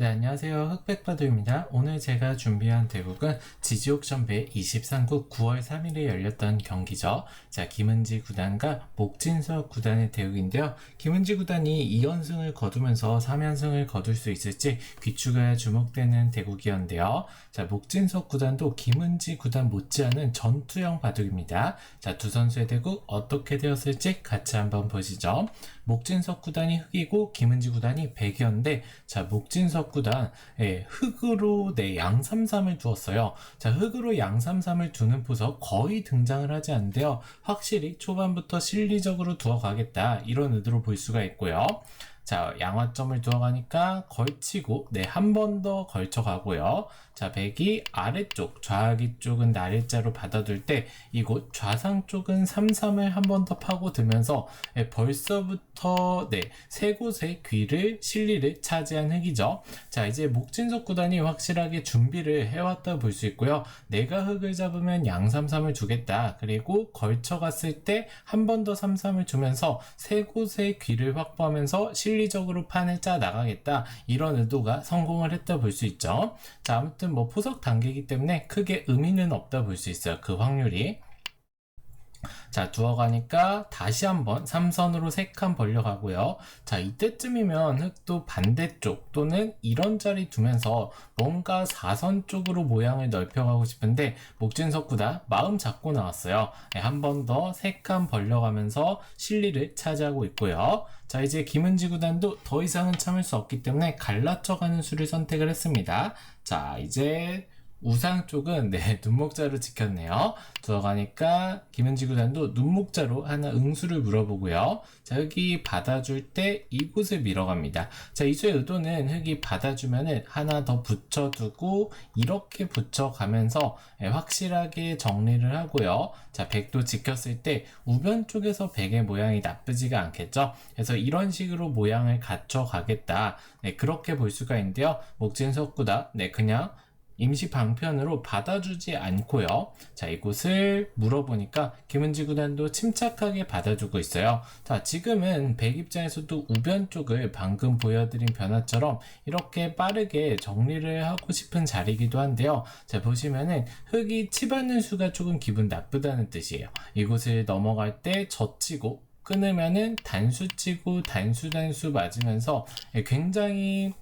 네, 안녕하세요. 흑백바두입니다. 오늘 제가 준비한 대국은 지지옥션배 23국 9월 3일에 열렸던 경기죠. 자, 김은지 구단과 목진석 구단의 대국인데요. 김은지 구단이 2연승을 거두면서 3연승을 거둘 수 있을지 귀추가 주목되는 대국이었는데요. 자, 목진석 구단도 김은지 구단 못지않은 전투형 바둑입니다. 자, 두 선수의 대국 어떻게 되었을지 같이 한번 보시죠. 목진석 구단이 흑이고 김은지 구단이 백이었는데 자 목진석 구단 예, 흑으로 네 양삼삼을 두었어요. 자 흑으로 양삼삼을 두는 포석 거의 등장을 하지 않는데요. 확실히 초반부터 실리적으로 두어가겠다 이런 의도로 볼 수가 있고요. 자, 양화점을 두어가니까 걸치고, 네, 한 번 더 걸쳐가고요. 자, 백이 아래쪽, 좌하기 쪽은 나래자로 받아둘 때, 이곳 좌상 쪽은 3, 3을 한 번 더 파고들면서, 네, 벌써부터, 네, 세 곳의 귀를, 실리를 차지한 흑이죠. 자, 이제 목진석 구단이 확실하게 준비를 해왔다 볼 수 있고요. 내가 흑을 잡으면 양 3, 3을 주겠다. 그리고 걸쳐갔을 때 한 번더 3, 3을 주면서 세 곳의 귀를 확보하면서 실 실리적으로 판을 짜 나가겠다 이런 의도가 성공을 했다 볼 수 있죠. 자 아무튼 뭐 포석 단계이기 때문에 크게 의미는 없다 볼 수 있어요. 그 확률이. 자, 두어가니까 다시 한번 3선으로 3칸 벌려가고요. 자, 이때쯤이면 흙도 반대쪽 또는 이런 자리 두면서 뭔가 4선 쪽으로 모양을 넓혀가고 싶은데 목진석 구다 마음 잡고 나왔어요. 네, 한번 더 3칸 벌려가면서 실리를 차지하고 있고요. 자, 이제 김은지 구단도 더 이상은 참을 수 없기 때문에 갈라쳐가는 수를 선택을 했습니다. 자, 이제 우상 쪽은 네 눈목자로 지켰네요. 들어가니까 김은지 구단도 눈목자로 하나 응수를 물어보고요. 자 여기 받아줄 때 이곳을 밀어갑니다. 자 이수의 의도는 흙이 받아주면은 하나 더 붙여두고 이렇게 붙여가면서 네, 확실하게 정리를 하고요. 자 백도 지켰을 때 우변 쪽에서 백의 모양이 나쁘지가 않겠죠. 그래서 이런 식으로 모양을 갖춰 가겠다. 네 그렇게 볼 수가 있는데요. 목진석구다. 네 그냥 임시 방편으로 받아주지 않고요. 자, 이곳을 물어보니까 김은지 구단도 침착하게 받아주고 있어요. 자, 지금은 백 입장에서도 우변 쪽을 방금 보여드린 변화처럼 이렇게 빠르게 정리를 하고 싶은 자리이기도 한데요. 자, 보시면은 흙이 치받는 수가 조금 기분 나쁘다는 뜻이에요. 이곳을 넘어갈 때 젖히고 끊으면은 단수 치고 단수 단수 맞으면서 굉장히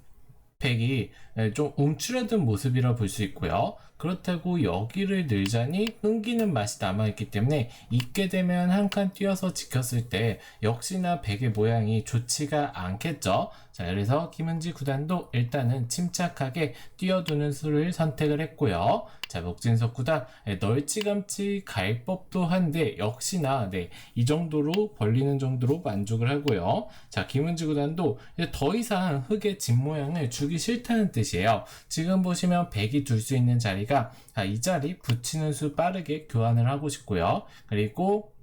백이 예, 좀 움츠러든 모습이라 볼 수 있고요. 그렇다고 여기를 늘자니 끊기는 맛이 남아있기 때문에 있게 되면 한칸 뛰어서 지켰을 때 역시나 백의 모양이 좋지가 않겠죠. 자, 그래서 김은지 구단도 일단은 침착하게 뛰어두는 수를 선택을 했고요. 자, 목진석 구단 네, 널찌감치 갈 법도 한데 역시나 네, 이 정도로 벌리는 정도로 만족을 하고요. 자, 김은지 구단도 더 이상 흙의 집 모양을 주기 싫다는 뜻 이에요. 지금 보시면 백이 둘 수 있는 자리가 자, 이 자리 붙이는 수 빠르게 교환을 하고 싶고요. 그리고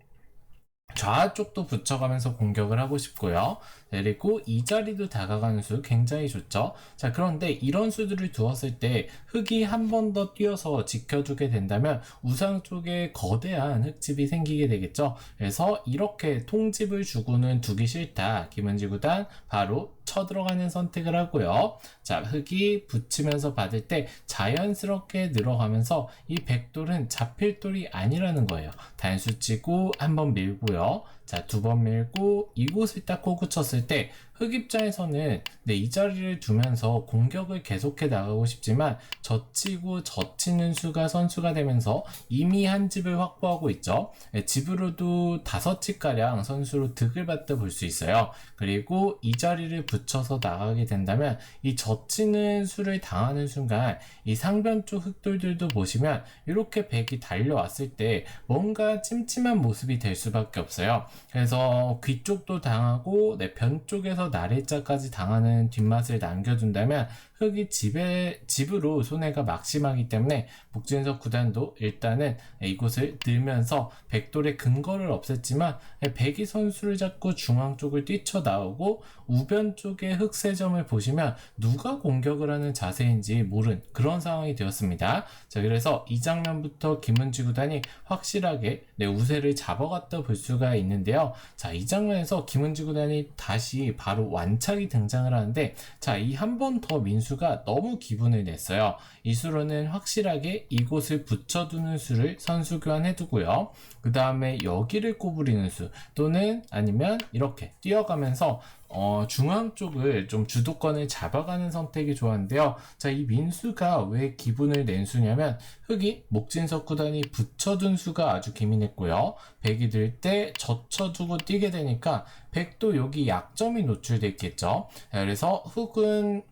좌쪽도 붙여가면서 공격을 하고 싶고요. 그리고 이 자리도 다가가는 수 굉장히 좋죠. 자, 그런데 이런 수들을 두었을 때 흙이 한 번 더 뛰어서 지켜주게 된다면 우상 쪽에 거대한 흙집이 생기게 되겠죠. 그래서 이렇게 통집을 주고는 두기 싫다. 김은지 구단 바로 쳐들어가는 선택을 하고요. 자, 흙이 붙이면서 받을 때 자연스럽게 늘어가면서 이 백돌은 잡힐 돌이 아니라는 거예요. 단수 치고 한번 밀고요. 자, 두 번 밀고 이곳을 딱 코구 쳤을 때 흑 입장에서는 네, 이 자리를 두면서 공격을 계속해 나가고 싶지만 젖히고 젖히는 수가 선수가 되면서 이미 한 집을 확보하고 있죠. 네, 집으로도 다섯 집가량 선수로 득을 받다 볼 수 있어요. 그리고 이 자리를 붙여서 나가게 된다면 이 젖히는 수를 당하는 순간 이 상변 쪽 흑돌들도 보시면 이렇게 백이 달려왔을 때 뭔가 찜찜한 모습이 될 수밖에 없어요. 그래서 귀 쪽도 당하고 네, 변 쪽에서 나래자까지 당하는 뒷맛을 남겨둔다면 흑이 집에, 집으로 손해가 막심하기 때문에 북진석 구단도 일단은 이곳을 늘면서 백돌의 근거를 없앴지만 백이 선수를 잡고 중앙 쪽을 뛰쳐나오고 우변 쪽의 흑세점을 보시면 누가 공격을 하는 자세인지 모른 그런 상황이 되었습니다. 자, 그래서 이 장면부터 김은지 구단이 확실하게 네, 우세를 잡아갔다 볼 수가 있는데요. 자, 이 장면에서 김은지 구단이 다시 바로 완착이 등장을 하는데, 자, 이 한 번 더 민수 가 너무 기분을 냈어요. 이 수로는 확실하게 이곳을 붙여두는 수를 선수 교환해두고요. 그 다음에 여기를 꼬부리는 수 또는 아니면 이렇게 뛰어가면서 어, 중앙 쪽을 좀 주도권을 잡아가는 선택이 좋았는데요. 자, 이 민수가 왜 기분을 낸 수냐면 흑이 목진석 구단이 붙여둔 수가 아주 기민했고요. 백이 들 때 젖혀두고 뛰게 되니까 백도 여기 약점이 노출돼 있겠죠. 그래서 흑은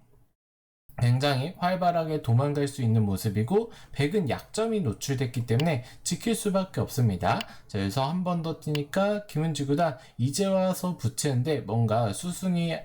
굉장히 활발하게 도망갈 수 있는 모습이고 백은 약점이 노출됐기 때문에 지킬 수밖에 없습니다. 자, 그래서 한 번 더 뛰니까 김은지 구단 이제 와서 붙이는데 뭔가 수순이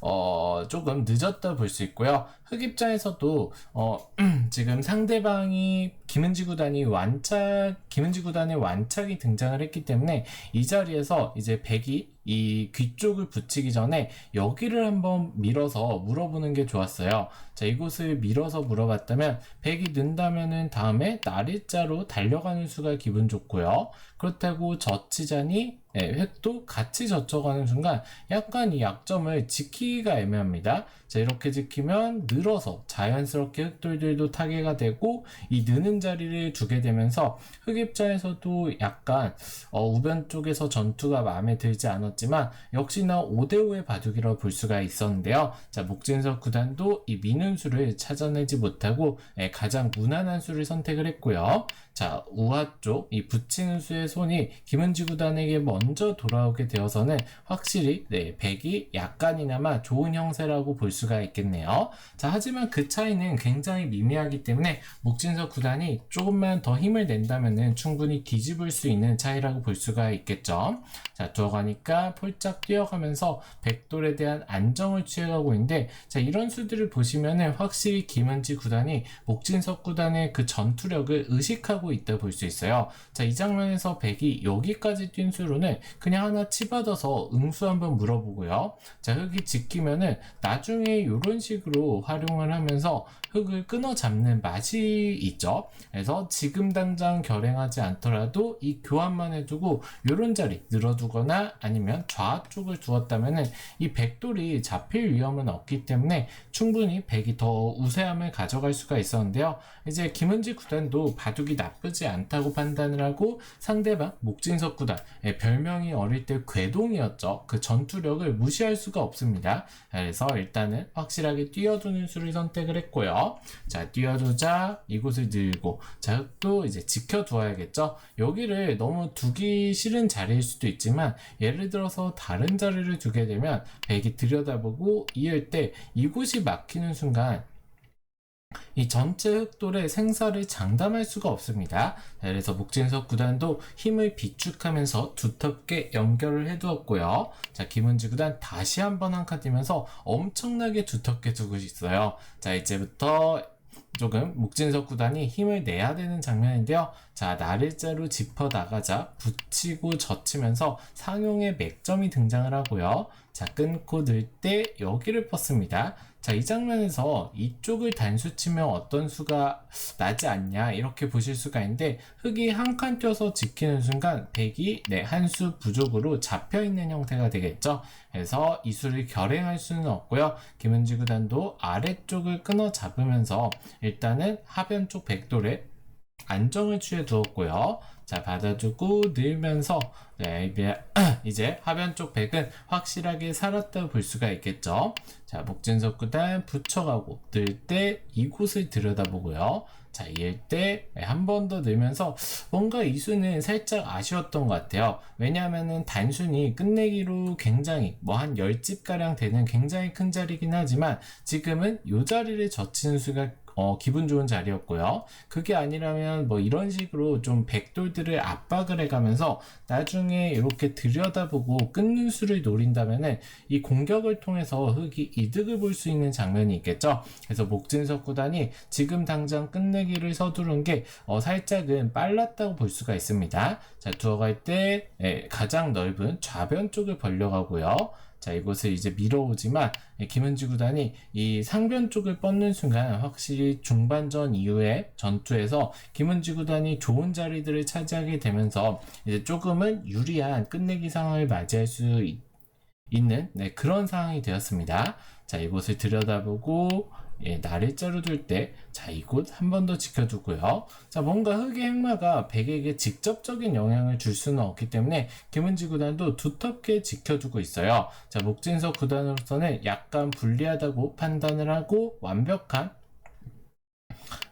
어, 조금 늦었다 볼 수 있고요. 흑 입장에서도 어, 지금 상대방이 김은지 구단이 완착 김은지 구단의 완착이 등장을 했기 때문에 이 자리에서 이제 백이 이 귀 쪽을 붙이기 전에 여기를 한번 밀어서 물어보는 게 좋았어요. 자, 이곳을 밀어서 물어봤다면 백이 는다면은 다음에 나리자로 달려가는 수가 기분 좋고요. 그렇다고 젖히자니 네, 획도 같이 젖혀가는 순간 약간 이 약점을 지키기가 애매합니다. 자, 이렇게 지키면 늘어서 자연스럽게 흑돌들도 타개가 되고 이 느는 자리를 두게 되면서 흑 입장에서도 약간 어, 우변 쪽에서 전투가 마음에 들지 않았지만 역시나 5대5의 바둑이라고 볼 수가 있었는데요. 자, 목진석 구단도 이 미는 수를 찾아내지 못하고 예, 가장 무난한 수를 선택을 했고요. 자, 우하 쪽, 이 붙이는 수의 손이 김은지 구단에게 먼저 돌아오게 되어서는 확실히, 네, 백이 약간이나마 좋은 형세라고 볼 수가 있겠네요. 자, 하지만 그 차이는 굉장히 미미하기 때문에 목진석 구단이 조금만 더 힘을 낸다면은 충분히 뒤집을 수 있는 차이라고 볼 수가 있겠죠. 자, 들어가니까 폴짝 뛰어가면서 백돌에 대한 안정을 취해가고 있는데, 자, 이런 수들을 보시면은 확실히 김은지 구단이 목진석 구단의 그 전투력을 의식하고 있다 볼 수 있어요. 자, 이 장면에서 백이 여기까지 뛴 수로는 그냥 하나 치받아서 응수 한번 물어보고요. 자, 흑이 지키면은 나중에 이런 식으로 활용을 하면서 흑을 끊어 잡는 맛이 있죠. 그래서 지금 당장 결행하지 않더라도 이 교환만 해두고 이런 자리 늘어두거나 아니면 좌 쪽을 두었다면은 이 백돌이 잡힐 위험은 없기 때문에 충분히 백이 더 우세함을 가져갈 수가 있었는데요. 이제 김은지 구단도 바둑이 나쁘지 않다고 판단을 하고 상대방 목진석 구단 예, 별명이 어릴 때 궤동이었죠. 그 전투력을 무시할 수가 없습니다. 그래서 일단은 확실하게 뛰어두는 수를 선택을 했고요. 자, 뛰어두자. 이곳을 들고. 자, 또 이제 지켜두어야겠죠. 여기를 너무 두기 싫은 자리일 수도 있지만 예를 들어서 다른 자리를 두게 되면 백이 들여다보고 이을 때 이곳이 막히는 순간 이 전체 흑돌의 생사를 장담할 수가 없습니다. 그래서 목진석 구단도 힘을 비축하면서 두텁게 연결을 해두었고요. 자, 김은지 구단 다시 한번 한 칸 뛰면서 엄청나게 두텁게 두고 있어요. 자, 이제부터 조금 목진석 구단이 힘을 내야 되는 장면인데요. 자, 나를자로 짚어 나가자 붙이고 젖히면서 상용의 맥점이 등장을 하고요. 자, 끊고 늘 때 여기를 뻗습니다. 자, 이 장면에서 이쪽을 단수 치면 어떤 수가 나지 않냐 이렇게 보실 수가 있는데 흑이 한 칸 뛰어서 지키는 순간 백이 네, 한 수 부족으로 잡혀 있는 형태가 되겠죠. 그래서 이 수를 결행할 수는 없고요. 김은지 구단도 아래쪽을 끊어 잡으면서 일단은 하변 쪽 백돌에 안정을 취해 두었고요. 자, 받아주고 늘면서 네, 이제 하변 쪽 백은 확실하게 살았다 볼 수가 있겠죠. 자, 목진석 구단 붙여가고 늘 때 이곳을 들여다보고요. 자, 이을 때 한 번 더 늘면서 뭔가 이 수는 살짝 아쉬웠던 것 같아요. 왜냐하면은 단순히 끝내기로 굉장히 뭐 한 10집가량 되는 굉장히 큰 자리긴 하지만 지금은 이 자리를 젖히는 수가 어, 기분 좋은 자리였고요. 그게 아니라면 뭐 이런 식으로 좀 백돌들을 압박을 해가면서 나중에 이렇게 들여다보고 끊는 수를 노린다면은 이 공격을 통해서 흑이 이득을 볼 수 있는 장면이 있겠죠. 그래서 목진석 구단이 지금 당장 끝내기를 서두른 게 어, 살짝은 빨랐다고 볼 수가 있습니다. 자, 들어갈 때 예, 가장 넓은 좌변 쪽을 벌려가고요. 자, 이곳을 이제 밀어오지만 예, 김은지 구단이 이 상변 쪽을 뻗는 순간 확실히 중반전 이후에 전투에서 김은지 구단이 좋은 자리들을 차지하게 되면서 이제 조금은 유리한 끝내기 상황을 맞이할 수 있, 있는 네, 그런 상황이 되었습니다. 자, 이곳을 들여다보고 예, 날일자로 둘 때, 자, 이곳 한 번 더 지켜두고요. 자, 뭔가 흑의 행마가 백에게 직접적인 영향을 줄 수는 없기 때문에 김은지 구단도 두텁게 지켜두고 있어요. 자, 목진석 구단으로서는 약간 불리하다고 판단을 하고 완벽한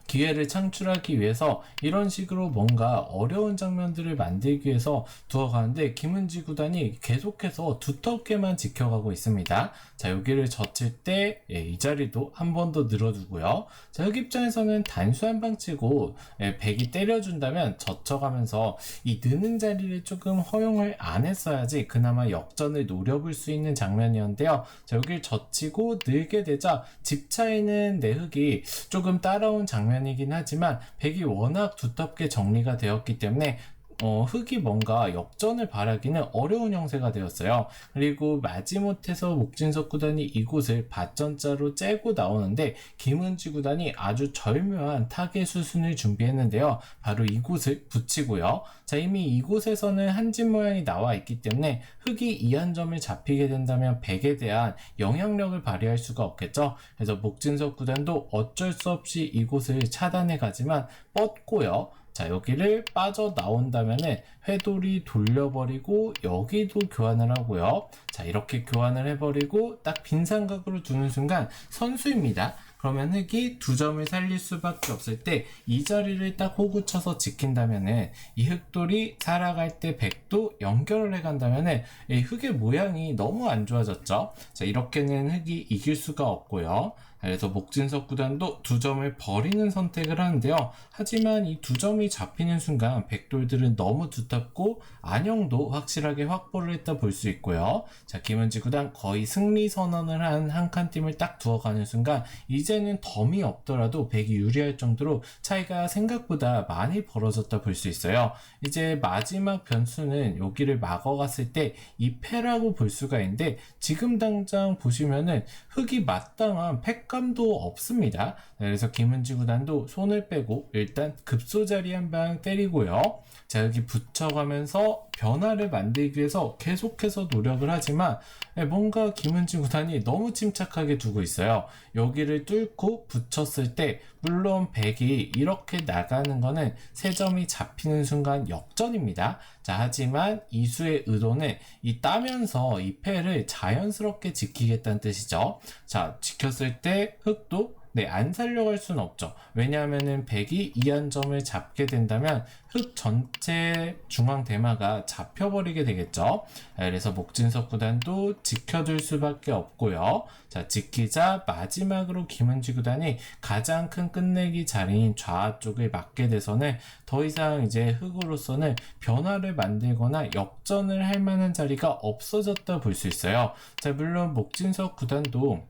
기회를 창출하기 위해서 이런 식으로 뭔가 어려운 장면들을 만들기 위해서 두어가는데 김은지 구단이 계속해서 두텁게만 지켜가고 있습니다. 자 여기를 젖힐 때이 예, 자리도 한 번 더 늘어두고요. 자흑 입장에서는 단수 한 방 치고 예, 백이 때려준다면 젖혀가면서 이 느는 자리를 조금 허용을 안 했어야지 그나마 역전을 노려볼 수 있는 장면이었는데요. 자 여기를 젖히고 늘게 되자 집 차이는 내 흑이 조금 따라온 장면 장면이긴 하지만 백이 워낙 두텁게 정리가 되었기 때문에 어, 흑이 뭔가 역전을 바라기는 어려운 형세가 되었어요. 그리고 마지못해서 목진석 구단이 이곳을 밭전자로 째고 나오는데 김은지 구단이 아주 절묘한 타겟 수순을 준비했는데요. 바로 이곳을 붙이고요. 자 이미 이곳에서는 한진 모양이 나와 있기 때문에 흑이 이한 점을 잡히게 된다면 백에 대한 영향력을 발휘할 수가 없겠죠. 그래서 목진석 구단도 어쩔 수 없이 이곳을 차단해 가지만 뻗고요. 자 여기를 빠져나온다면은 회돌이 돌려버리고 여기도 교환을 하고요. 자 이렇게 교환을 해버리고 딱 빈삼각으로 두는 순간 선수입니다. 그러면 흑이 두 점을 살릴 수밖에 없을 때 이 자리를 딱 호구 쳐서 지킨다면은 이 흑돌이 살아갈 때 백도 연결을 해 간다면은 이 흑의 모양이 너무 안 좋아졌죠? 자 이렇게는 흑이 이길 수가 없고요 그래서 목진석 구단도 두 점을 버리는 선택을 하는데요. 하지만 이 두 점이 잡히는 순간 백돌들은 너무 두텁고 안영도 확실하게 확보를 했다 볼 수 있고요. 자 김은지 구단 거의 승리 선언을 한 한 칸 팀을 딱 두어가는 순간 이제는 덤이 없더라도 백이 유리할 정도로 차이가 생각보다 많이 벌어졌다 볼 수 있어요. 이제 마지막 변수는 여기를 막아갔을 때 이 패라고 볼 수가 있는데 지금 당장 보시면은 흑이 마땅한 팩 쾌감도 없습니다. 네, 그래서 김은지 구단도 손을 빼고 일단 급소 자리 한 방 때리고요. 자 여기 붙여가면서 변화를 만들기 위해서 계속해서 노력을 하지만 네, 뭔가 김은지 구단이 너무 침착하게 두고 있어요. 여기를 뚫고 붙였을 때 물론 100이 이렇게 나가는 거는 세 점이 잡히는 순간 역전입니다. 자 하지만 이수의 의도는 이 따면서 이 패를 자연스럽게 지키겠다는 뜻이죠. 자 지켰을 때 흑도 네, 안 살려갈 수는 없죠. 왜냐하면은 100이 이한점을 잡게 된다면 흑 전체 중앙 대마가 잡혀버리게 되겠죠. 그래서 목진석 구단도 지켜둘 수밖에 없고요. 자, 지키자 마지막으로 김은지 구단이 가장 큰 끝내기 자리인 좌 쪽을 맞게 돼서는 더 이상 이제 흑으로서는 변화를 만들거나 역전을 할 만한 자리가 없어졌다 볼 수 있어요. 자, 물론 목진석 구단도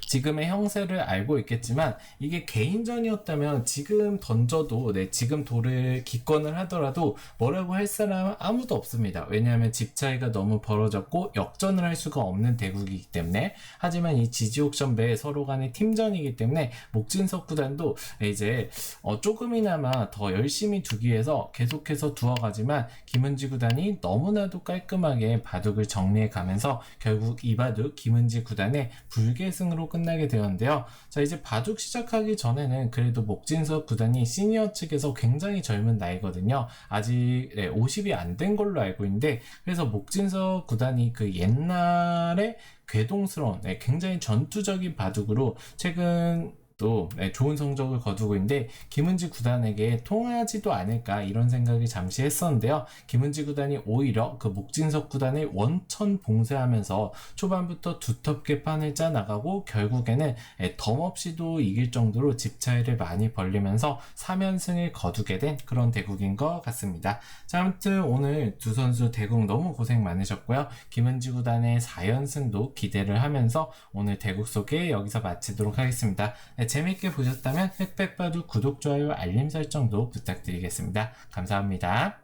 지금의 형세를 알고 있겠지만 이게 개인전이었다면 지금 던져도 네, 지금 돌을 기권을 하더라도 뭐라고 할 사람은 아무도 없습니다. 왜냐하면 집 차이가 너무 벌어졌고 역전을 할 수가 없는 대국이기 때문에 하지만 이 지지옥션 배 서로 간의 팀전이기 때문에 목진석 구단도 이제 어, 조금이나마 더 열심히 두기 위해서 계속해서 두어가지만 김은지 구단이 너무나도 깔끔하게 바둑을 정리해 가면서 결국 이 바둑 김은지 구단의 불계승 으로 끝 끝나게 되었는데요. 자, 이제 바둑 시작하기 전에는 그래도 목진석 구단이 시니어 측에서 굉장히 젊은 나이거든요. 아직 네, 50이 안 된 걸로 알고 있는데, 그래서 목진석 구단이 그 옛날에 괴동스러운, 네, 굉장히 전투적인 바둑으로 최근 또 네, 좋은 성적을 거두고 있는데 김은지 구단에게 통하지도 않을까 이런 생각이 잠시 했었는데요. 김은지 구단이 오히려 그 목진석 구단을 원천 봉쇄하면서 초반부터 두텁게 판을 짜 나가고 결국에는 예, 덤 없이도 이길 정도로 집 차이를 많이 벌리면서 3연승을 거두게 된 그런 대국인 것 같습니다. 자, 아무튼 오늘 두 선수 대국 너무 고생 많으셨고요. 김은지 구단의 4연승도 기대를 하면서 오늘 대국 소개 여기서 마치도록 하겠습니다. 네, 재밌게 보셨다면 흑백바둑 구독, 좋아요, 알림 설정도 부탁드리겠습니다. 감사합니다.